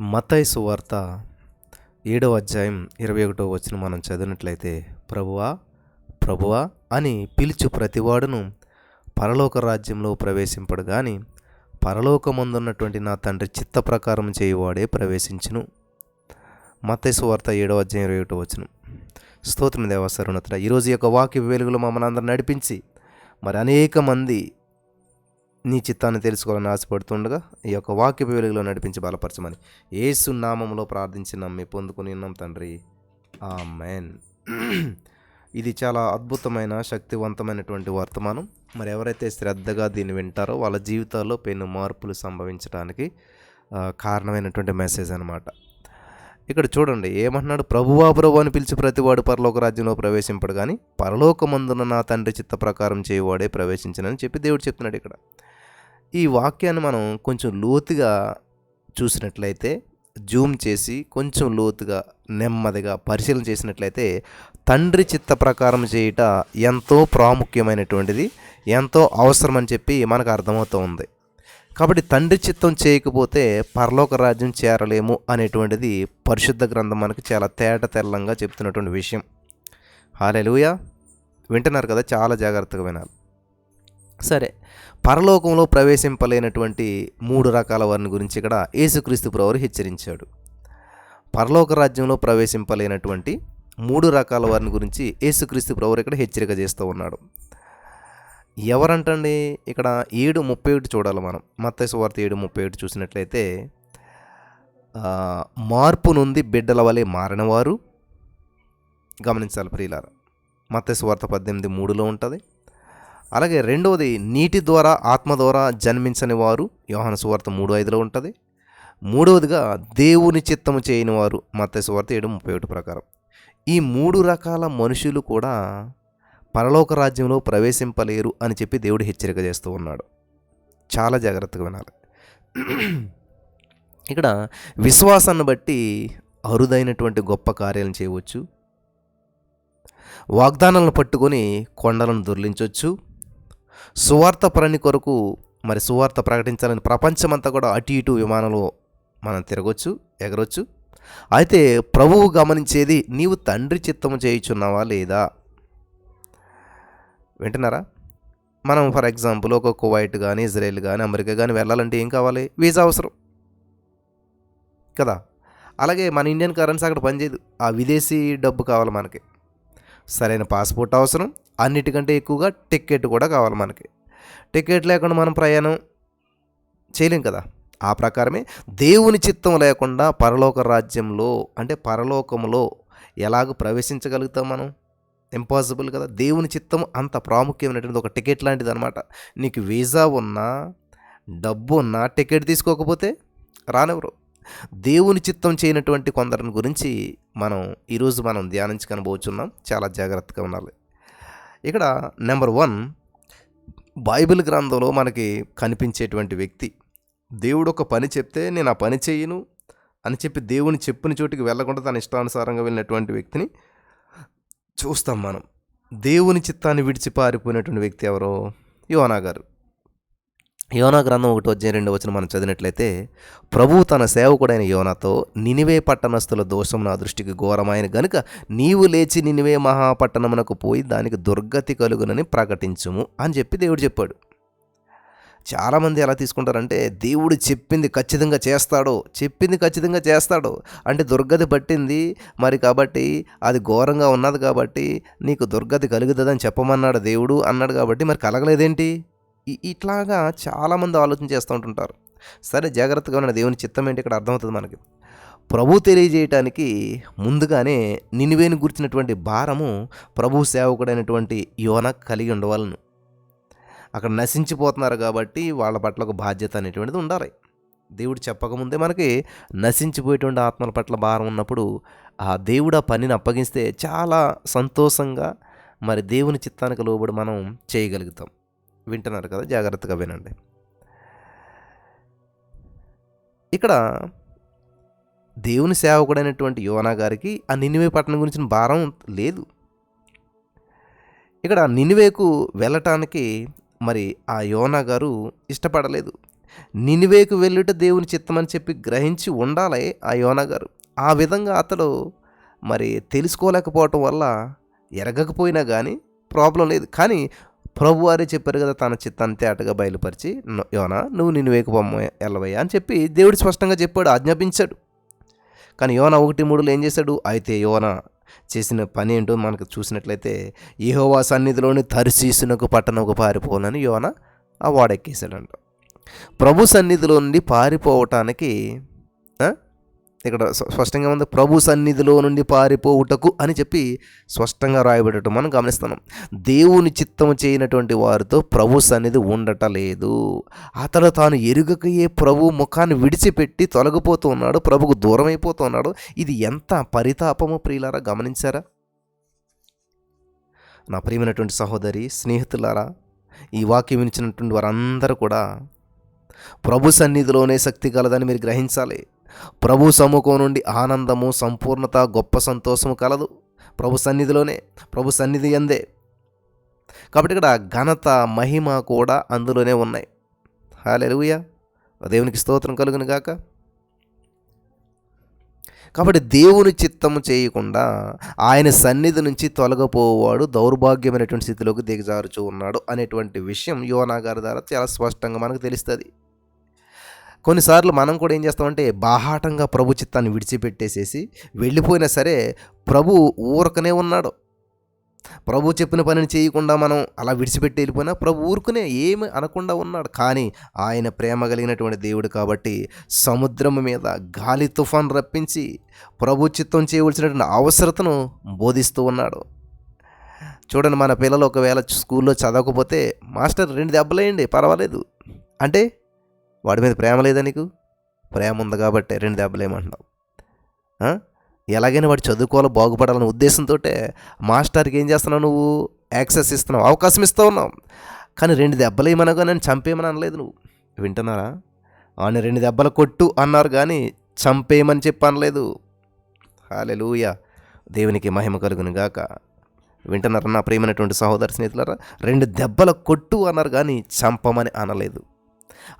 మతైసు వార్త ఏడవ అధ్యాయం ఇరవై ఒకటో వచ్చిన మనం చదివినట్లయితే ప్రభువా ప్రభువా అని పిలుచు ప్రతివాడును పరలోక రాజ్యంలో ప్రవేశింపడు కానీ పరలోకమందున్నటువంటి నా తండ్రి చిత్త ప్రకారం చేయువాడే ప్రవేశించును. మతైసు వార్త ఏడవ అధ్యాయం ఇరవై ఒకటో వచ్చిన స్తోత్రం దేవా ఈరోజు యొక్క వాక్య వెలుగులో మమ్మల్ని అందరూ నడిపించి మరి అనేక మంది నీ చిత్తాన్ని తెలుసుకోవాలని ఆశపడుతుండగా ఈ యొక్క వాక్యపు వెలుగులో నడిపించి బలపరచమని ఏసు నామంలో ప్రార్థించి నమ్మి పొందుకుని ఉన్నాం తండ్రి. ఆ మెన్ ఇది చాలా అద్భుతమైన శక్తివంతమైనటువంటి వర్తమానం. మరి ఎవరైతే శ్రద్ధగా దీన్ని వింటారో వాళ్ళ జీవితాల్లో పెను మార్పులు సంభవించడానికి కారణమైనటువంటి మెసేజ్ అనమాట ఇక్కడ చూడండి ఏమంటున్నాడు? ప్రభువా ప్రభు అని పిలిచి ప్రతివాడు పరలోక రాజ్యంలో ప్రవేశింపడు కానీ పరలోకమందున నా తండ్రి చిత్త ప్రకారం చేయవాడే ప్రవేశించనని చెప్పి దేవుడు చెప్తున్నాడు ఇక్కడ. ఈ వాక్యాన్ని మనం కొంచెం లోతుగా చూసినట్లయితే జూమ్ చేసి కొంచెం లోతుగా నెమ్మదిగా పరిశీలన చేసినట్లయితే తండ్రి చిత్త ప్రకారం చేయుట ఎంతో ప్రాముఖ్యమైనటువంటిది ఎంతో అవసరం అని చెప్పి మనకు అర్థమవుతూ ఉంది. కాబట్టి తండ్రి చిత్తం చేయకపోతే పరలోక రాజ్యం చేరలేము అనేటువంటిది పరిశుద్ధ గ్రంథం మనకు చాలా తేట తెల్లంగా చెప్తున్నటువంటి విషయం. హాలెలుయా! వింటున్నారు కదా చాలా జాగ్రత్తగా వినాలి. సరే. పరలోకంలో ప్రవేశింపలేనటువంటి మూడు రకాల వారిని గురించి ఇక్కడ యేసుక్రీస్తు ప్రవరు హెచ్చరించాడు. పరలోక రాజ్యంలో ప్రవేశింపలేనటువంటి మూడు రకాల వారిని గురించి యేసుక్రీస్తు ప్రవరు ఇక్కడ హెచ్చరిక చేస్తూ ఉన్నాడు. ఎవరంటండి? ఇక్కడ ఏడు ముప్పై ఒకటి చూడాలి మనం. మత్తయి వార్త ఏడు ముప్పై ఒకటి చూసినట్లయితే మార్పు నుండి బిడ్డల వలె మారినవారు. గమనించాలి ప్రియులారా. మత్తయి వార్త పద్దెనిమిది మూడులో ఉంటుంది. అలాగే రెండవది నీటి ద్వారా ఆత్మ ద్వారా జన్మించని వారు యోహన సువార్త మూడు ఐదులో ఉంటుంది. మూడవదిగా దేవుని చిత్తము చేయని వారు మత్తయి సువార్త ఏడు ముప్పై ఒకటి ప్రకారం. ఈ మూడు రకాల మనుషులు కూడా పరలోక రాజ్యంలో ప్రవేశింపలేరు అని చెప్పి దేవుడు హెచ్చరిక చేస్తూ ఉన్నాడు. చాలా జాగ్రత్తగా వినాలి. ఇక్కడ విశ్వాసాన్ని బట్టి అరుదైనటువంటి గొప్ప కార్యాలను చేయవచ్చు. వాగ్దానాలను పట్టుకొని కొండలను దొర్లించవచ్చు. సువార్త పని కొరకు మరి సువార్త ప్రకటించాలని ప్రపంచమంతా కూడా అటు ఇటు విమానంలో మనం తిరగొచ్చు ఎగరొచ్చు. అయితే ప్రభువు గమనించేది నీవు తండ్రి చిత్తము చేయుచున్నావా లేదా? వింటున్నారా? మనం ఫర్ ఎగ్జాంపుల్ ఒక కువైట్ కానీ ఇజ్రాయెల్ కానీ అమెరికా కానీ వెళ్ళాలంటే ఏం కావాలి? వీసా అవసరం. కదా? అలాగే మన ఇండియన్ కరెన్సీ అక్కడ పనిచేయదు. ఆ విదేశీ డబ్బు కావాలి మనకి. సరైన పాస్పోర్ట్ అవసరం. అన్నిటికంటే ఎక్కువగా టికెట్ కూడా కావాలి మనకి. టికెట్ లేకుండా మనం ప్రయాణం చేయలేం కదా. ఆ ప్రకారమే దేవుని చిత్తం లేకుండా పరలోక రాజ్యంలో అంటే పరలోకంలో ఎలాగ ప్రవేశించగలుగుతాం మనం? ఇంపాసిబుల్ కదా. దేవుని చిత్తం అంత ప్రాముఖ్యమైనటువంటి ఒక టికెట్ లాంటిది అనమాట నీకు వీసా ఉన్నా డబ్బు ఉన్నా టికెట్ తీసుకోకపోతే రానివ్వరు. దేవుని చిత్తం చేయనటువంటి కొందరిని గురించి మనం ఈరోజు మనం ధ్యానించుకనబోచున్నాం చాలా జాగ్రత్తగా ఉండాలి. ఇక్కడ నెంబర్ వన్ బైబిల్ గ్రంథంలో మనకి కనిపించేటువంటి వ్యక్తి. దేవుడు ఒక పని చెప్తే నేను ఆ పని చేయను అని చెప్పి దేవుని చెప్పిన చోటికి వెళ్ళకుండా తన ఇష్టానుసారంగా వెళ్ళినటువంటి వ్యక్తిని చూస్తాం మనం. దేవుని చిత్తాన్ని విడిచి పారిపోయినటువంటి వ్యక్తి ఎవరో? యోనా గారు. యోనా గ్రంథం ఒకటి వచ్చే రెండు వచ్చిన మనం చదివినట్లయితే ప్రభువు తన సేవకుడైన యోనాతో నినివే పట్టణస్థుల దోషం నా దృష్టికి ఘోరమైన గనుక నీవు లేచి నినివే మహాపట్టణమునకు పోయి దానికి దుర్గతి కలుగునని ప్రకటించుము అని చెప్పి దేవుడు చెప్పాడు. చాలామంది ఎలా తీసుకుంటారంటే దేవుడు చెప్పింది ఖచ్చితంగా చేస్తాడో చెప్పింది ఖచ్చితంగా చేస్తాడో అంటే దుర్గతి పట్టింది మరి కాబట్టి అది ఘోరంగా ఉన్నది కాబట్టి నీకు దుర్గతి కలుగుతుందని చెప్పమన్నాడు దేవుడు అన్నాడు కాబట్టి మరి కలగలేదేంటి? ఇట్లాగా చాలామంది ఆలోచన చేస్తూ ఉంటుంటారు. సరే జాగ్రత్తగా ఉన్న దేవుని చిత్తం ఏంటి? ఇక్కడ అర్థమవుతుంది మనకి. ప్రభు తెలియజేయటానికి ముందుగానే నినివేని గుర్చినటువంటి భారము ప్రభు సేవకుడైనటువంటి యోన కలిగి ఉండవాలను. అక్కడ నశించిపోతున్నారు కాబట్టి వాళ్ళ పట్ల ఒక బాధ్యత అనేటువంటిది ఉండాలి. దేవుడు చెప్పకముందే మనకి నశించిపోయేటువంటి ఆత్మల పట్ల భారం ఉన్నప్పుడు ఆ దేవుడు ఆ పనిని అప్పగిస్తే చాలా సంతోషంగా మరి దేవుని చిత్తానికి లోబడి మనం చేయగలుగుతాం. వింటున్నారు కదా జాగ్రత్తగా వినండి. ఇక్కడ దేవుని సేవకుడైనటువంటి యోనా గారికి ఆ నినివే పట్టణం గురించిన భారం లేదు. ఇక్కడ నినివేకు వెళ్ళటానికి మరి ఆ యోనా గారు ఇష్టపడలేదు. నినివేకు వెళ్ళుట దేవుని చిత్తమని చెప్పి గ్రహించి ఉండాలి ఆ యోనా గారు. ఆ విధంగా అతడు మరి తెలుసుకోలేకపోవటం వల్ల ఎరగకపోయినా కానీ ప్రాబ్లం లేదు. కానీ ప్రభు వారే చెప్పారు కదా తన చిత్తాన్ని తేటగా బయలుపరిచి యోనా నువ్వు నిన్ను వేకుపమ్మ ఎల్లవయ్యా అని చెప్పి దేవుడు స్పష్టంగా చెప్పాడు ఆజ్ఞాపించాడు. కానీ యోనా ఒకటి మూడులో ఏం చేశాడు? అయితే యోనా చేసిన పని ఏంటో మనకు చూసినట్లయితే ఏహోవా సన్నిధిలోని తరిశీసునకు పట్టణకు పారిపోనని యోన ఆ వాడెక్కేశాడంట. ప్రభు సన్నిధిలో నుండి పారిపోవటానికి ఇక్కడ స్పష్టంగా ఉంది. ప్రభు సన్నిధిలో నుండి పారిపోవుటకు అని చెప్పి స్పష్టంగా రాయబడటం మనం గమనిస్తున్నాం. దేవుని చిత్తము చేయనటువంటి వారితో ప్రభు సన్నిధి ఉండట లేదు. అతడు తాను ఎరుగకయే ప్రభు ముఖాన్ని విడిచిపెట్టి తొలగిపోతూ ఉన్నాడు ప్రభుకు దూరం అయిపోతూ ఉన్నాడు. ఇది ఎంత పరితాపము ప్రియులారా గమనించారా? నా ప్రియమైనటువంటి సహోదరి స్నేహితులారా ఈ వాక్యం వినిచినటువంటి వారందరూ కూడా ప్రభు సన్నిధిలోనే శక్తి కలదని మీరు గ్రహించాలి. ప్రభు సముఖం నుండి ఆనందము సంపూర్ణత గొప్ప సంతోషము కలదు. ప్రభు సన్నిధిలోనే ప్రభు సన్నిధి అందే కాబట్టి ఇక్కడ ఘనత మహిమ కూడా అందులోనే ఉన్నాయి. హాలెలుయ దేవునికి స్తోత్రం కలుగును గాక. కాబట్టి దేవుని చిత్తము చేయకుండా ఆయన సన్నిధి నుంచి తొలగపోవాడు దౌర్భాగ్యమైనటువంటి స్థితిలోకి దిగజారుచూ ఉన్నాడు అనేటువంటి విషయం యోనా గారి ద్వారా చాలా స్పష్టంగా మనకు తెలుస్తుంది. కొన్నిసార్లు మనం కూడా ఏం చేస్తామంటే బాహాటంగా ప్రభు చిత్తాన్ని విడిచిపెట్టేసేసి వెళ్ళిపోయినా సరే ప్రభు ఊరకనే ఉన్నాడు. ప్రభు చెప్పిన పనిని చేయకుండా మనం అలా విడిచిపెట్టి వెళ్ళిపోయినా ప్రభు ఊరుకునే ఏమి అనకుండా ఉన్నాడు. కానీ ఆయన ప్రేమ కలిగినటువంటి దేవుడు కాబట్టి సముద్రం మీద గాలి తుఫాన్ రప్పించి ప్రభు చిత్తం చేయవలసినటువంటి అవసరతను బోధిస్తూ ఉన్నాడు. చూడండి మన పిల్లలు ఒకవేళ స్కూల్లో చదవకపోతే మాస్టర్ రెండు దెబ్బలేయండి పర్వాలేదు. అంటే వాడి మీద ప్రేమ లేదా నీకు? ప్రేమ ఉంది కాబట్టి రెండు దెబ్బలేమంటున్నావు ఆ? ఎలాగైనా వాడు చదువుకోవాలి బాగుపడాలనే ఉద్దేశంతో మాస్టర్కి ఏం చేస్తున్నావు నువ్వు? యాక్సెస్ ఇస్తున్నావు అవకాశం ఇస్తూ ఉన్నావు. కానీ రెండు దెబ్బలు ఏమనగా నేను చంపేయమని అనలేదు నువ్వు. వింటున్నారా? వాడిని రెండు దెబ్బలు కొట్టు అన్నారు కానీ చంపేయమని చెప్పి అనలేదు. హాలెలూయ దేవునికి మహిమ కలుగును గాక. వింటున్నారా నా ప్రియమైనటువంటి సహోదర స్నేహితులారా? రెండు దెబ్బల కొట్టు అన్నారు కానీ చంపమని అనలేదు.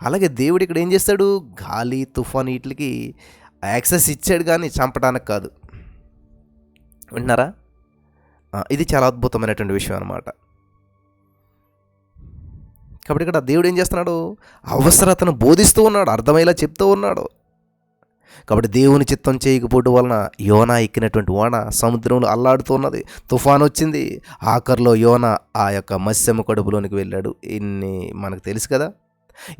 అలాగే దేవుడు ఇక్కడ ఏం చేస్తాడు? గాలి తుఫాన్ వీటికి యాక్సెస్ ఇచ్చాడు కానీ చంపడానికి కాదు. వింటున్నారా? ఇది చాలా అద్భుతమైనటువంటి విషయం అనమాట కాబట్టి ఇక్కడ దేవుడు ఏం చేస్తున్నాడు? అవసరతను బోధిస్తూ ఉన్నాడు అర్థమయ్యేలా చెప్తూ ఉన్నాడు. కాబట్టి దేవుని చిత్తం చేయకపోవడం వలన యోన ఎక్కినటువంటి ఓన సముద్రంలో అల్లాడుతూ ఉన్నది. తుఫాన్ వచ్చింది ఆఖరిలో యోన ఆ యొక్క మత్స్యమ కడుపులోనికి వెళ్ళాడు. ఇన్ని మనకు తెలుసు కదా?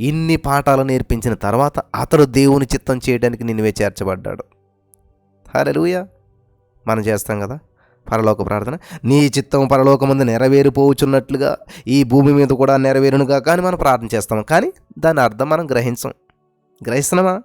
ఇన్ని పాఠాలు నేర్పించిన తర్వాత అతడు దేవుని చిత్తం చేయడానికి నిన్నువే చేర్చబడ్డాడు. హల్లెలూయ. మనం చేస్తాం కదా పరలోక ప్రార్థన. నీ చిత్తం పరలోకమందు నెరవేరిపోవచ్చున్నట్లుగా ఈ భూమి మీద కూడా నెరవేరునుగా కానీ మనం ప్రార్థన చేస్తాం. కానీ దాని అర్థం మనం గ్రహించం. గ్రహిస్తున్నామా?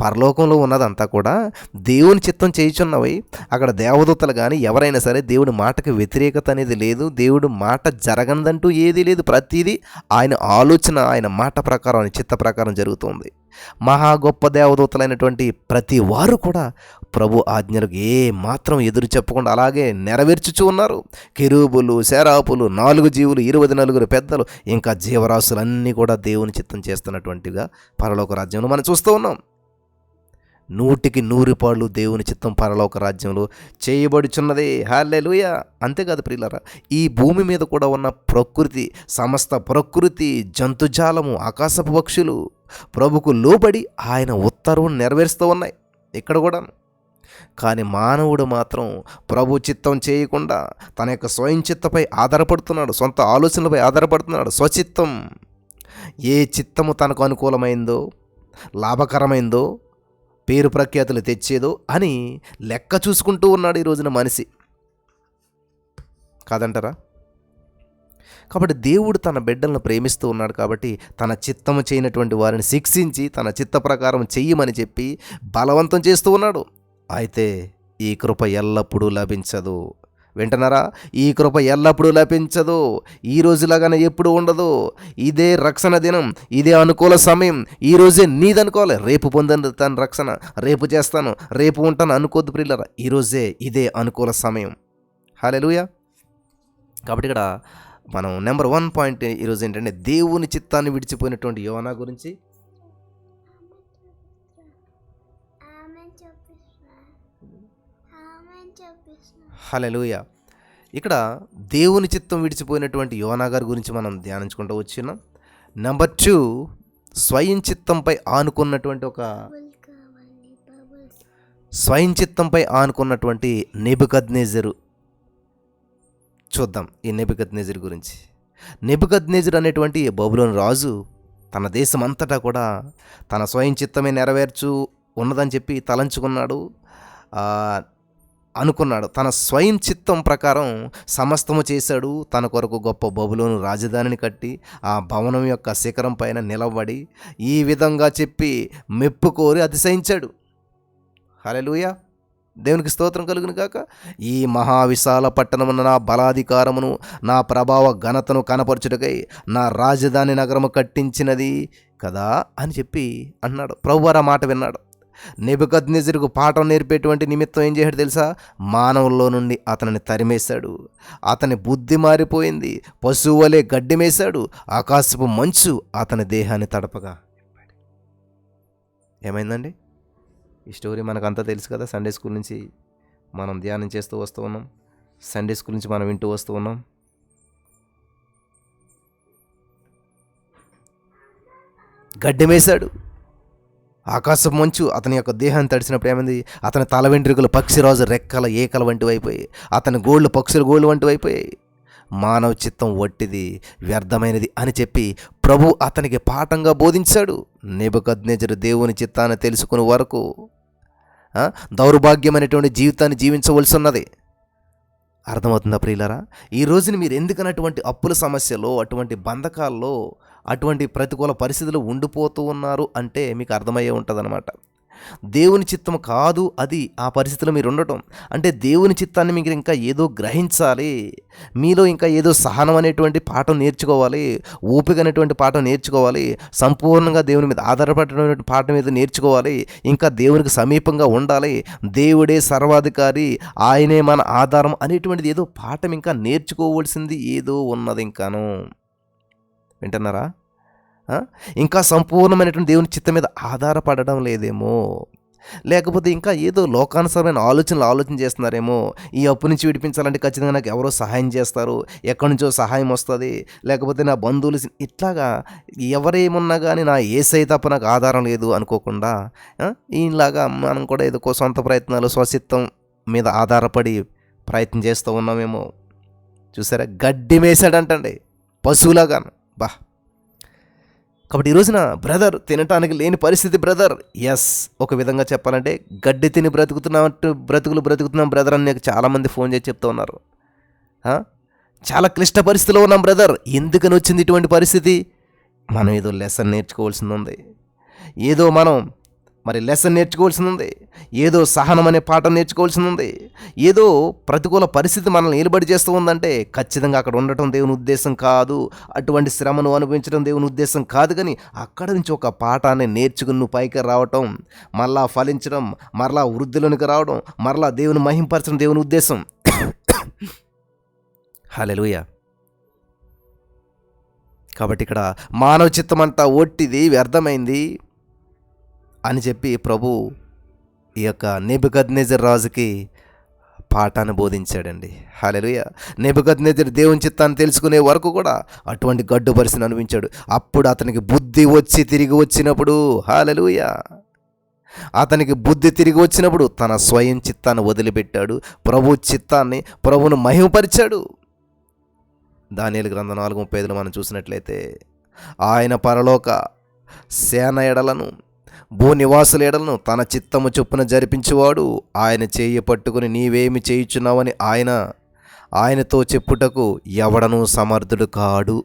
పరలోకంలో ఉన్నదంతా కూడా దేవుని చిత్తం చేయుచున్నవి అక్కడ దేవదూతలు కానీ ఎవరైనా సరే దేవుడి మాటకి వ్యతిరేకత అనేది లేదు. దేవుడు మాట జరగనిదంటూ ఏదీ లేదు. ప్రతిదీ ఆయన ఆలోచన ఆయన మాట ప్రకారం ఆయన చిత్త ప్రకారం జరుగుతుంది. మహా గొప్ప దేవదూతలైనటువంటి ప్రతి వారు కూడా ప్రభు ఆజ్ఞలకు ఏ మాత్రం ఎదురు చెప్పకుండా అలాగే నెరవేర్చుచూ ఉన్నారు. కిరూబులు శరాపులు నాలుగు జీవులు ఇరవై నలుగురు పెద్దలు ఇంకా జీవరాశులన్నీ కూడా దేవుని చిత్తం చేస్తున్నటువంటిగా పరలోక రాజ్యంలో మనం చూస్తూ ఉన్నాం. నూటికి నూరు పాళ్ళు దేవుని చిత్తం పరలోక రాజ్యంలో చేయబడుచున్నది. హాలెలుయ అంతేకాదు ప్రియులరా ఈ భూమి మీద కూడా ఉన్న ప్రకృతి సమస్త ప్రకృతి జంతుజాలము ఆకాశపు పక్షులు ప్రభుకు లోబడి ఆయన ఉత్తర్వును నెరవేరుస్తూ ఉన్నాయి. ఇక్కడ కూడా. కానీ మానవుడు మాత్రం ప్రభు చిత్తం చేయకుండా తన యొక్క స్వయం చిత్తపై ఆధారపడుతున్నాడు సొంత ఆలోచనలపై ఆధారపడుతున్నాడు. స్వచిత్తం ఏ చిత్తము తనకు అనుకూలమైందో లాభకరమైందో పేరు ప్రఖ్యాతులు తెచ్చేదో అని లెక్క చూసుకుంటూ ఉన్నాడు ఈ రోజున మనిషి. కాదంటారా? కాబట్టి దేవుడు తన బిడ్డలను ప్రేమిస్తూ ఉన్నాడు కాబట్టి తన చిత్తము చేయనటువంటి వారిని శిక్షించి తన చిత్త ప్రకారం చెయ్యమని చెప్పి బలవంతం చేస్తూ ఉన్నాడు. అయితే ఈ కృప ఎల్లప్పుడూ లభించదు. వింటున్నారా? ఈ కృప ఎల్లప్పుడూ లభించదు. ఈ రోజులాగానే ఎప్పుడు ఉండదు. ఇదే రక్షణ దినం ఇదే అనుకూల సమయం. ఈ రోజే నీదనుకోవాలి. రేపు పొందని తన రక్షణ. రేపు చేస్తాను. రేపు ఉంటాను అనుకోద్దు ప్రిల్లరా ఈరోజే ఇదే అనుకూల సమయం. హాలెలుయా కాబట్టి ఇక్కడ మనం నెంబర్ వన్ పాయింట్ ఈరోజు ఏంటంటే దేవుని చిత్తాన్ని విడిచిపోయినటువంటి యోనా గురించి హలెలుయ ఇక్కడ దేవుని చిత్తం విడిచిపోయినటువంటి యోనా గారి గురించి మనం ధ్యానించుకుంటూ వచ్చినాం. నెంబర్ టూ స్వయం చిత్తంపై ఆనుకున్నటువంటి ఒక స్వయం చిత్తంపై ఆనుకున్నటువంటి నెబుకద్నేజరు. చూద్దాం ఈ నెబుకద్నేజర్ గురించి. నెబుకద్నేజర్ అనేటువంటి బబులోని రాజు తన దేశం అంతటా కూడా తన స్వయం చిత్తమే నెరవేర్చు ఉన్నదని చెప్పి తలంచుకున్నాడు. అనుకున్నాడు. తన స్వయం చిత్తం ప్రకారం సమస్తము చేశాడు. తన కొరకు గొప్ప బబులోను రాజధానిని కట్టి ఆ భవనం యొక్క శిఖరం పైన నిలబడి ఈ విధంగా చెప్పి మెప్పు కోరి అతిశయించాడు. హలెలుయ దేవునికి స్తోత్రం కలుగును కాక ఈ మహావిశాల పట్టణమున నా బలాధికారమును నా ప్రభావ ఘనతను కనపరచుటకై నా రాజధాని నగరము కట్టించినది కదా అని చెప్పి అన్నాడు. ప్రభువారు ఆ మాట విన్నాడు. నెబుకద్నెజరుకు పాఠం నేర్పేటువంటి నిమిత్తం ఏం చేశాడు తెలుసా? మానవుల్లో నుండి అతనిని తరిమేశాడు. అతని బుద్ధి మారిపోయింది. పశువు వలె గడ్డిమేశాడు ఆకాశపు మంచు అతని దేహాన్ని తడపగా. ఏమైందండి? ఈ స్టోరీ మనకంతా తెలుసు కదా. సండే స్కూల్ నుంచి మనం ధ్యానం చేస్తూ వస్తూ ఉన్నాం. సండే స్కూల్ నుంచి మనం వింటూ వస్తూ ఉన్నాం. గడ్డమేశాడు ఆకాశం మంచు అతని యొక్క దేహాన్ని తడిసినప్పుడు ఏమైంది? అతని తల వెంట్రుకలు పక్షిరాజు రెక్కల ఏకల వంటివి అయిపోయాయి అతని గోళ్ళు పక్షుల గోళ్ళు వంటివి అయిపోయాయి మానవ చిత్తం వట్టిది వ్యర్థమైనది అని చెప్పి ప్రభు అతనికి పాఠంగా బోధించాడు. నిబద్నేజరు దేవుని చిత్తాన్ని తెలుసుకునే వరకు దౌర్భాగ్యమైనటువంటి జీవితాన్ని జీవించవలసి ఉన్నది అర్థమవుతుందా ప్రియులరా? ఈ రోజున మీరు ఎందుకనటువంటి అప్పుల సమస్యలో అటువంటి బంధకాల్లో అటువంటి ప్రతికూల పరిస్థితులు ఉండిపోతూ ఉన్నారు అంటే మీకు అర్థమయ్యే ఉంటుందన్నమాట. దేవుని చిత్తం కాదు అది ఆ పరిస్థితిలో మీరు ఉండటం. అంటే దేవుని చిత్తాన్ని మీరు ఇంకా ఏదో గ్రహించాలి మీలో ఇంకా ఏదో సహనం అనేటువంటి పాఠం నేర్చుకోవాలి ఓపిక అనేటువంటి పాఠం నేర్చుకోవాలి సంపూర్ణంగా దేవుని మీద ఆధారపడినటువంటి పాఠం మీద నేర్చుకోవాలి ఇంకా దేవునికి సమీపంగా ఉండాలి దేవుడే సర్వాధికారి ఆయనే మన ఆధారం అనేటువంటిది ఏదో పాఠం ఇంకా నేర్చుకోవాల్సింది ఏదో ఉన్నది ఇంకాను. వింటున్నారా? ఇంకా సంపూర్ణమైనటువంటి దేవుని చిత్తం మీద ఆధారపడడం లేదేమో. లేకపోతే ఇంకా ఏదో లోకానుసరమైన ఆలోచనలు ఆలోచన చేస్తున్నారేమో. ఈ అప్పు నుంచి విడిపించాలంటే ఖచ్చితంగా నాకు ఎవరో సహాయం చేస్తారు. ఎక్కడి నుంచో సహాయం వస్తుంది. లేకపోతే నా బంధువులు ఇట్లాగా ఎవరేమున్నా కానీ నా ఏసై తప్ప నాకు ఆధారం లేదు అనుకోకుండా ఆ, ఈలాగా మనం కూడా ఏదో సొంత ప్రయత్నాలు స్వచిత్తం మీద ఆధారపడి ప్రయత్నం చేస్తూ ఉన్నామేమో. చూసారా? గడ్డి మేసాడంటండి పశువులాగాను. బా. కాబట్టి ఈ రోజున బ్రదర్ తినటానికి లేని పరిస్థితి బ్రదర్. ఎస్ ఒక విధంగా చెప్పాలంటే గడ్డి తిని బ్రతుకుతున్నట్టు బ్రతుకులు బ్రతుకుతున్నాం బ్రదర్ అని నాకు చాలామంది ఫోన్ చేసి చెప్తూ ఉన్నారు. చాలా క్లిష్ట పరిస్థితిలో ఉన్నాం బ్రదర్. ఎందుకని వచ్చింది ఇటువంటి పరిస్థితి? మనం ఏదో లెసన్ నేర్చుకోవాల్సింది ఉంది. ఏదో మనం మరి లెసన్ నేర్చుకోవాల్సింది. ఉంది ఏదో సహనం అనే పాఠం నేర్చుకోవాల్సింది. ఉంది ఏదో ప్రతికూల పరిస్థితి మనల్ని నిలబడి చేస్తూ ఉందంటే ఖచ్చితంగా అక్కడ ఉండటం దేవుని ఉద్దేశం కాదు. అటువంటి శ్రమను అనుభవించడం దేవుని ఉద్దేశం కాదు కానీ అక్కడ నుంచి ఒక పాఠాన్ని నేర్చుకుని నువ్వు పైకి రావటం మరలా ఫలించడం మరలా వృద్ధిలోనికి రావడం మరలా దేవుని మహింపరచడం దేవుని ఉద్దేశం. హల్లెలూయా. కాబట్టి ఇక్కడ మానవ చిత్తం అంతా ఒట్టిది వ్యర్థమైంది. అని చెప్పి ప్రభు ఈ యొక్క నిబద్నేజర్ రాజుకి పాఠాన్ని బోధించాడండి. హాలెలుయ నెబుకద్నెజర్ దేవుని చిత్తాన్ని తెలుసుకునే వరకు కూడా అటువంటి గడ్డు పరిస్థితిని అనిపించాడు అప్పుడు అతనికి బుద్ధి వచ్చి తిరిగి వచ్చినప్పుడు హాలెలుయ అతనికి బుద్ధి తిరిగి వచ్చినప్పుడు తన స్వయం చిత్తాన్ని వదిలిపెట్టాడు. ప్రభు చిత్తాన్ని ప్రభును మహిమపరిచాడు. దానియలు గ్రంథ నాలుగు ముప్పై ఐదులో మనం చూసినట్లయితే ఆయన పరలోక సేన ఎడలను భూనివాసుల ఎడలను తన చిత్తము చొప్పున జరిపించేవాడు. ఆయన చేయి పట్టుకుని నీవేమి చేయుచున్నావని ఆయన ఆయనతో చెప్పుటకు ఎవడనూ సమర్థుడు కాడు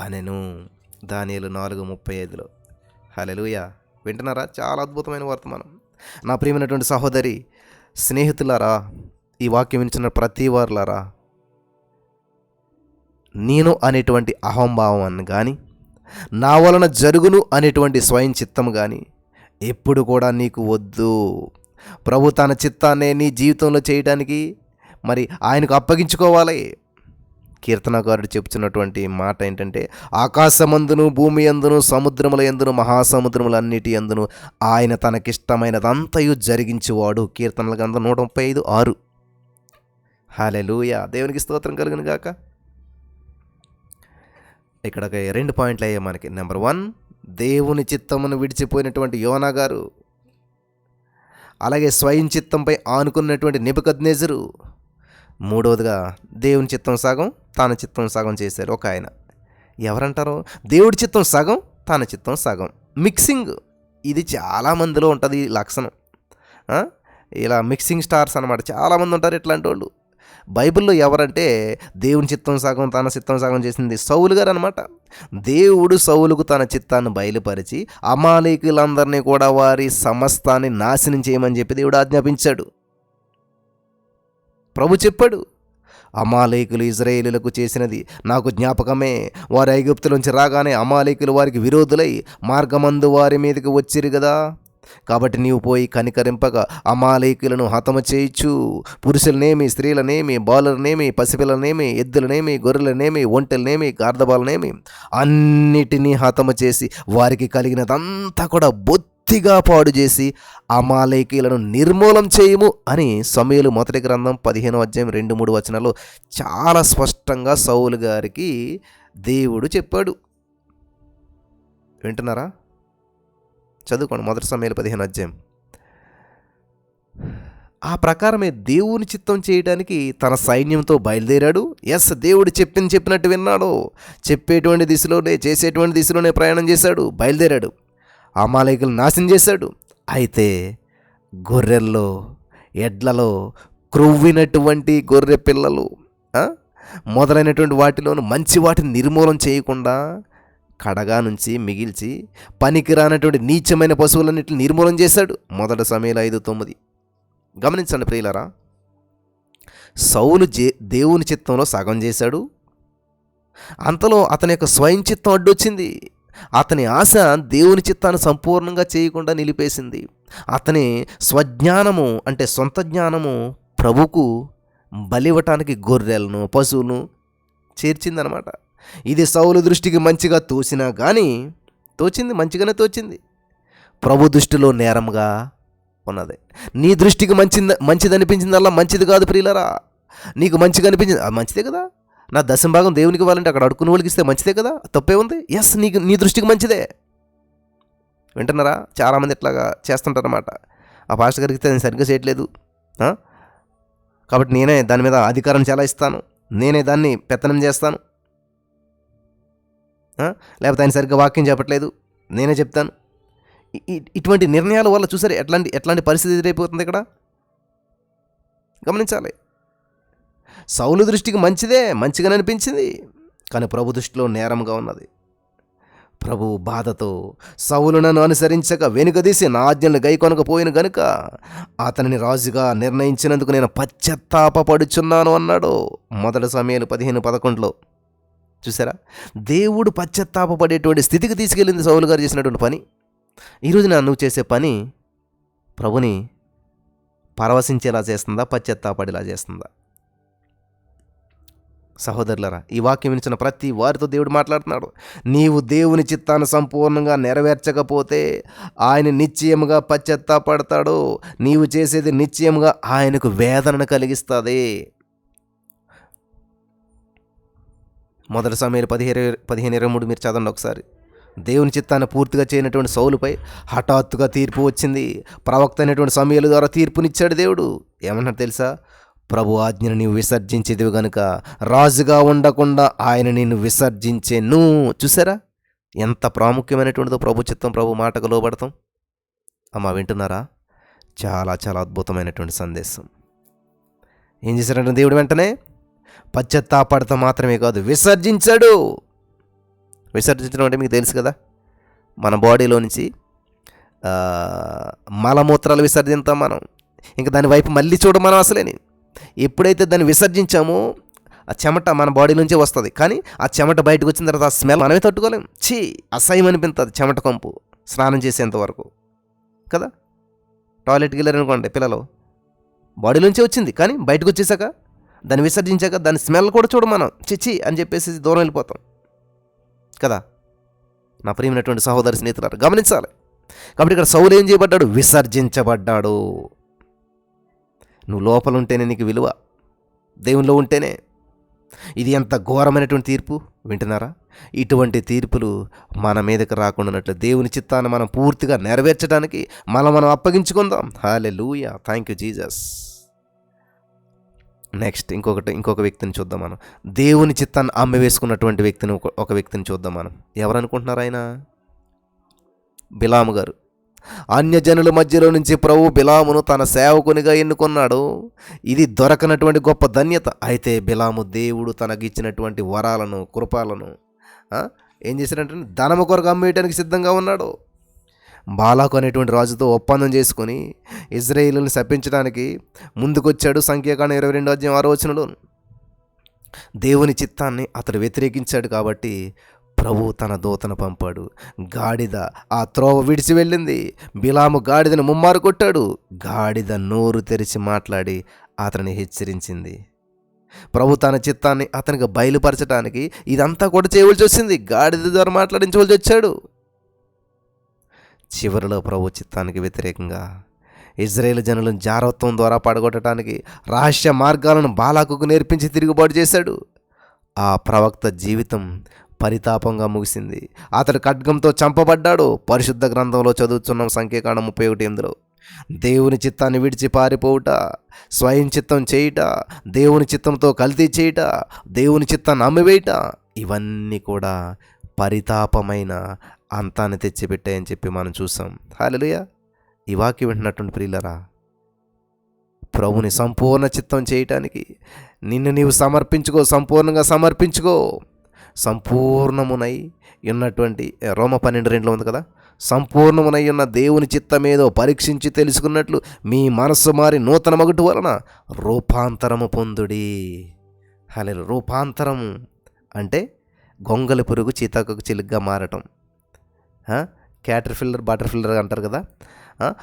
అనెను. దానిలు నాలుగు ముప్పై ఐదులో. హలెలుయ వింటున్నారా? చాలా అద్భుతమైన వర్తమానం. నా ప్రియమైనటువంటి సహోదరి స్నేహితులారా ఈ వాక్యం వినిచిన ప్రతి వారులారా నేను అనేటువంటి అహంభావం కానీ నా వలన జరుగును అనేటువంటి స్వయం చిత్తం కానీ ఎప్పుడు కూడా నీకు వద్దు. ప్రభు తన చిత్తాన్ని నీ జీవితంలో చేయడానికి మరి ఆయనకు అప్పగించుకోవాలి. కీర్తనకారుడు చెప్తున్నటువంటి మాట ఏంటంటే ఆకాశమందును భూమి అందును సముద్రముల ఎందును మహాసముద్రములన్నిటి అందును ఆయన తనకిష్టమైనదంతయు జరిగించేవాడు. కీర్తనల గ్రంథం నూట ముప్పై ఐదు ఆరు. హాలెలూయ దేవునికి స్తోత్రం కలిగిన గాక. ఇక్కడ ఒక రెండు పాయింట్లు అయ్యాయి మనకి. నెంబర్ వన్ దేవుని చిత్తమును విడిచిపోయినటువంటి యోనా గారు అలాగే స్వయం చిత్తంపై ఆనుకున్నటువంటి నిబద్నేజరు మూడవదిగా దేవుని చిత్తం సగం తన చిత్తం సగం చేశారు ఒక ఆయన. ఎవరంటారు? దేవుడి చిత్తం సగం తన చిత్తం సగం. మిక్సింగ్ ఇది చాలామందిలో ఉంటుంది ఈ లక్షణం. ఇలా మిక్సింగ్ స్టార్స్ అనమాట చాలామంది ఉంటారు ఇట్లాంటి వాళ్ళు బైబిల్లో ఎవరంటే దేవుని చిత్తం సగం తన చిత్తం సగం చేసింది సౌలు గారు అనమాట దేవుడు సౌలుకు తన చిత్తాన్ని బయలుపరిచి అమాలేకులందరినీ కూడా వారి సమస్తాన్ని నాశనం చేయమని చెప్పి దేవుడు ఆజ్ఞాపించాడు. ప్రభు చెప్పాడు అమాలేకులు ఇజ్రాయేలులకు చేసినది నాకు జ్ఞాపకమే. వారు ఐగుప్తులోంచి రాగానే అమాలేకులు వారికి విరోధులై మార్గమందు వారి మీదకి వచ్చిరు కదా. కాబట్టి నీవు పోయి కనికరింపగా అమాలేకులను హతము చేయొచ్చు పురుషులనేమి స్త్రీలనేమి బాలులనేమి పసిపిల్లలనేమి ఎద్దులనేమి గొర్రెలనేమి ఒంటెలనేమి గార్ధబాలనేమి అన్నిటినీ హతము చేసి వారికి కలిగినదంతా కూడా బొత్తిగా పాడు చేసి అమాలేకీలను నిర్మూలం చేయము అని సమయలు మొదటి గ్రంథం పదిహేను అధ్యాయం రెండు మూడు వచనాలు చాలా స్పష్టంగా సౌలు గారికి దేవుడు చెప్పాడు. వింటున్నారా? చదువుకోండి. మొదటి సమయాలు పదిహేను అధ్యాయం. ఆ ప్రకారమే దేవుని చిత్తం చేయడానికి తన సైన్యంతో బయలుదేరాడు. ఎస్ దేవుడు చెప్పింది చెప్పినట్టు విన్నాడు. చెప్పేటువంటి దిశలోనే చేసేటువంటి దిశలోనే ప్రయాణం చేశాడు. బయలుదేరాడు. అమాలయకులు నాశనం చేశాడు. అయితే గొర్రెల్లో ఎడ్లలో క్రొవ్వినటువంటి గొర్రె పిల్లలు మొదలైనటువంటి వాటిలోను మంచి వాటిని నిర్మూలన చేయకుండా కడగా నుంచి మిగిల్చి పనికిరానటువంటి నీచమైన పశువులన్నింటిని నిర్మూలన చేశాడు. మొదట సమయంలో ఐదు తొమ్మిది. గమనించండి ప్రియులరా సౌలు జే దేవుని చిత్తంలో సగం చేశాడు. అంతలో అతని యొక్క స్వయం చిత్తం అడ్డొచ్చింది. అతని ఆశ దేవుని చిత్తాన్ని సంపూర్ణంగా చేయకుండా నిలిపేసింది. అతని స్వజ్ఞానము అంటే సొంత జ్ఞానము ప్రభుకు బలివ్వటానికి గొర్రెలను పశువులను చేర్చిందనమాట. ఇది సౌలు దృష్టికి మంచిగా తోసినా కానీ తోచింది మంచిగానే తోచింది. ప్రభు దృష్టిలో నేరంగా ఉన్నది. నీ దృష్టికి మంచిది మంచిది అనిపించిందల్లా మంచిది కాదు ప్రియులరా. నీకు మంచిగా అనిపించింది అది మంచిదే కదా. నా దశంభాగం దేవునికి ఇవ్వాలంటే అక్కడ అడుకునే వాళ్ళకి ఇస్తే మంచిదే కదా. తప్పే ఉంది. ఎస్ నీకు నీ దృష్టికి మంచిదే. వింటున్నారా? చాలామంది ఇట్లాగా చేస్తుంటారన్నమాట. ఆ పాస్టర్ గారికి నేను సరిగ్గా చేయట్లేదు. కాబట్టి నేనే దాని మీద అధికారం చాలా ఇస్తాను. నేనే దాన్ని పెత్తనం చేస్తాను. లేకపోతే ఆయన సరిగ్గా వాక్యం చెప్పట్లేదు. నేనే చెప్తాను. ఇటువంటి నిర్ణయాల వల్ల చూసారు ఎట్లాంటి ఎట్లాంటి పరిస్థితి ఎదురైపోతుంది ఇక్కడ? గమనించాలి. సౌలు దృష్టికి మంచిదే మంచిగానే అనిపించింది. కానీ ప్రభు దృష్టిలో నేరంగా ఉన్నది. ప్రభు బాధతో సౌలు నన్ను అనుసరించక వెనుకదీసి నా ఆజ్ఞలు గైకొనకపోయిన గనుక అతనిని రాజుగా నిర్ణయించినందుకు నేను పశ్చత్తాపడుచున్నాను అన్నాడు మొదటి సమయాలు పదిహేను పదకొండులో. చూసారా? దేవుడు పశ్చత్తాపపడేటువంటి స్థితికి తీసుకెళ్ళింది సౌలు గారు చేసినటువంటి పని. ఈరోజు నా నువ్వు చేసే పని ప్రభుని పరవశించేలా చేస్తుందా పశ్చత్తాపడేలా చేస్తుందా? సహోదరులరా ఈ వాక్యం వినిచిన ప్రతి వారితో దేవుడు మాట్లాడుతున్నాడు. నీవు దేవుని చిత్తాన్ని సంపూర్ణంగా నెరవేర్చకపోతే ఆయన నిశ్చయముగా పశ్చత్తాపడతాడు. నీవు చేసేది నిశ్చయముగా ఆయనకు వేదనను కలిగిస్తుంది. మొదటి సమయాలు పదిహేను పదిహేను ఇరవై మూడు మీరు చదవండి ఒకసారి. దేవుని చిత్తాన్ని పూర్తిగా చేయనటువంటి సౌలుపై హఠాత్తుగా తీర్పు వచ్చింది. ప్రవక్త అయినటువంటి సమయాల ద్వారా తీర్పునిచ్చాడు దేవుడు. ఏమన్నా తెలుసా? ప్రభు ఆజ్ఞను నీవు విసర్జించేదివి గనుక రాజుగా ఉండకుండా ఆయన నిన్ను నువ్వు చూసారా? ఎంత ప్రాముఖ్యమైనటువంటిదో ప్రభు చిత్తం ప్రభు మాటకు లోబడతాం. అమ్మా వింటున్నారా? చాలా చాలా అద్భుతమైనటువంటి సందేశం. ఏం చేశారంటే దేవుడు వెంటనే పశ్చత్తాపడత మాత్రమే కాదు విసర్జించాడు. విసర్జించడం అంటే మీకు తెలుసు కదా మన బాడీలో నుంచి మలమూత్రాలు విసర్జిస్తాం మనం. ఇంకా దాని వైపు మళ్ళీ చూడ మనం అసలేని. ఎప్పుడైతే దాన్ని విసర్జించామో ఆ చెమట మన బాడీ నుంచే వస్తుంది. కానీ ఆ చెమట బయటకు వచ్చిన తర్వాత ఆ స్మెల్ మనమే తట్టుకోలేం. ఛీ అసహ్యం అనిపిస్తుంది చెమట కంపు స్నానం చేసేంత వరకు. కదా? టాయిలెట్కి వెళ్ళారనుకోండి పిల్లలు బాడీ నుంచే వచ్చింది. కానీ బయటకు వచ్చేసాక దాన్ని విసర్జించాక దాని స్మెల్ కూడా చూడ మనం. చిచ్చి అని చెప్పేసి దూరం వెళ్ళిపోతాం. కదా? నా ప్రియమైనటువంటి సహోదరి స్నేహితులారు గమనించాలి. కాబట్టి ఇక్కడ సౌలు ఏం చేయబడ్డాడు? విసర్జించబడ్డాడు. నువ్వు లోపల ఉంటేనే నీకు విలువ. దేవునిలో ఉంటేనే. ఇది ఎంత ఘోరమైనటువంటి తీర్పు? వింటున్నారా? ఇటువంటి తీర్పులు మన మీదకి రాకుండానట్లు దేవుని చిత్తాన్ని మనం పూర్తిగా నెరవేర్చడానికి మనం మనం అప్పగించుకుందాం. హాలే లూయా థ్యాంక్ యూ జీజస్ నెక్స్ట్ ఇంకొకటి ఇంకొక వ్యక్తిని చూద్దాం మనం. దేవుని చిత్తాన్ని అమ్మి వేసుకున్నటువంటి వ్యక్తిని ఒక- ఒక వ్యక్తిని చూద్దాం మనం. ఎవరు అనుకుంటున్నారు ఆయన? బిలాము గారు. అన్యజనుల మధ్యలో నుంచి ప్రభు బిలామును తన సేవకునిగా ఎన్నుకున్నాడు. ఇది దొరకనటువంటి గొప్ప ధన్యత. అయితే బిలాము దేవుడు తనకిచ్చినటువంటి వరాలను కృపాలను ఏం చేశాడంటే ధనము కొరకు అమ్మేయటానికి సిద్ధంగా ఉన్నాడు. బాలాకు అనేటువంటి రాజుతో ఒప్పందం చేసుకుని ఇజ్రాయిల్ని శపించడానికి ముందుకొచ్చాడు సంఖ్యాకాండ ఇరవై రెండు అధ్యాయం ఆరో వచనంలో. దేవుని చిత్తాన్ని అతడు వ్యతిరేకించాడు కాబట్టి ప్రభు తన దూతను పంపాడు. గాడిద ఆ త్రోవ విడిచి వెళ్ళింది. బిలాము గాడిదను ముమ్మారు కొట్టాడు. గాడిద నోరు తెరిచి మాట్లాడి అతనిని హెచ్చరించింది. ప్రభు తన చిత్తాన్ని అతనికి బయలుపరచడానికి ఇదంతా కూడా చేయవలసి వచ్చింది. గాడిద ద్వారా మాట్లాడించవలసి వచ్చాడు. చివరిలో ప్రభు చిత్తానికి వ్యతిరేకంగా ఇజ్రాయేల్ జనులను జారత్వం ద్వారా పడగొట్టడానికి రహస్య మార్గాలను బాలాకుకు నేర్పించి తిరుగుబాటు చేశాడు. ఆ ప్రవక్త జీవితం పరితాపంగా ముగిసింది. అతడు ఖడ్గంతో చంపబడ్డాడు. పరిశుద్ధ గ్రంథంలో చదువుతున్నాం సంఖ్యాకాండం ముప్పై ఒకటి ఎనిమిదిలో దేవుని చిత్తాన్ని విడిచి పారిపోవుట స్వయం చిత్తం చేయుట దేవుని చిత్తంతో కల్తీ చేయుట దేవుని చిత్తాన్ని అమ్మివేయుట ఇవన్నీ కూడా పరితాపమైన అంతాన్ని తెచ్చిపెట్టాయని చెప్పి మనం చూసాం. హాలలుయ! ఈ వాక్యం వింటున్నటువంటి ప్రియులరా ప్రభుని సంపూర్ణ చిత్తం చేయటానికి నిన్ను నీవు సమర్పించుకో సంపూర్ణంగా సమర్పించుకో. సంపూర్ణమునై ఉన్నటువంటి రోమ పన్నెండు రెండులో ఉంది కదా? సంపూర్ణమునై ఉన్న దేవుని చిత్తమేదో పరీక్షించి తెలుసుకున్నట్లు మీ మనస్సు మారి నూతన మగుటు వలన రూపాంతరము పొందుడి. హలే రూపాంతరము అంటే గొంగలి పురుగు చీతాకు చిలుగ్గా మారటం. క్యాటర్ ఫిల్లర్ బటర్ ఫిల్లర్ అంటారు కదా.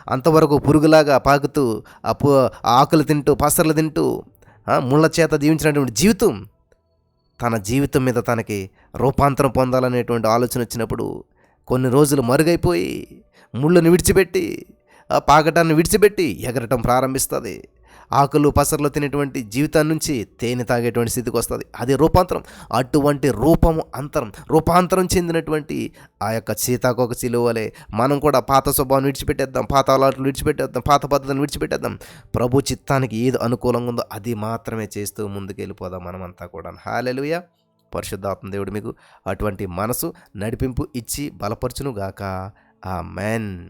అంతవరకు పురుగులాగా పాకుతూ ఆ పు ఆకులు తింటూ పసర్లు తింటూ ముళ్ళ చేత జీవించినటువంటి జీవితం తన జీవితం మీద తనకి రూపాంతరం పొందాలనేటువంటి ఆలోచన వచ్చినప్పుడు కొన్ని రోజులు మరుగైపోయి ముళ్ళుని విడిచిపెట్టి ఆ పాకటాన్ని విడిచిపెట్టి ఎగరటం ప్రారంభిస్తుంది. ఆకులు పసర్లు తినేటువంటి జీవితం నుంచి తేనె తాగేటువంటి స్థితికి వస్తుంది. అది రూపాంతరం. అటువంటి రూపము అంతరం. రూపాంతరం చెందినటువంటి ఆ యొక్క సీతాకోక చిలువలే మనం కూడా పాత స్వభావం విడిచిపెట్టేద్దాం. పాత అలవాట్లు విడిచిపెట్టేద్దాం. పాత పద్ధతులను విడిచిపెట్టేద్దాం. ప్రభు చిత్తానికి ఏది అనుకూలంగా ఉందో అది మాత్రమే చేస్తూ ముందుకెళ్ళిపోదాం మనమంతా కూడా. హాలెలుయ పరిశుద్ధాత్మ దేవుడు మీకు అటువంటి మనసు నడిపింపు ఇచ్చి బలపరచునుగాక. ఆ మెన్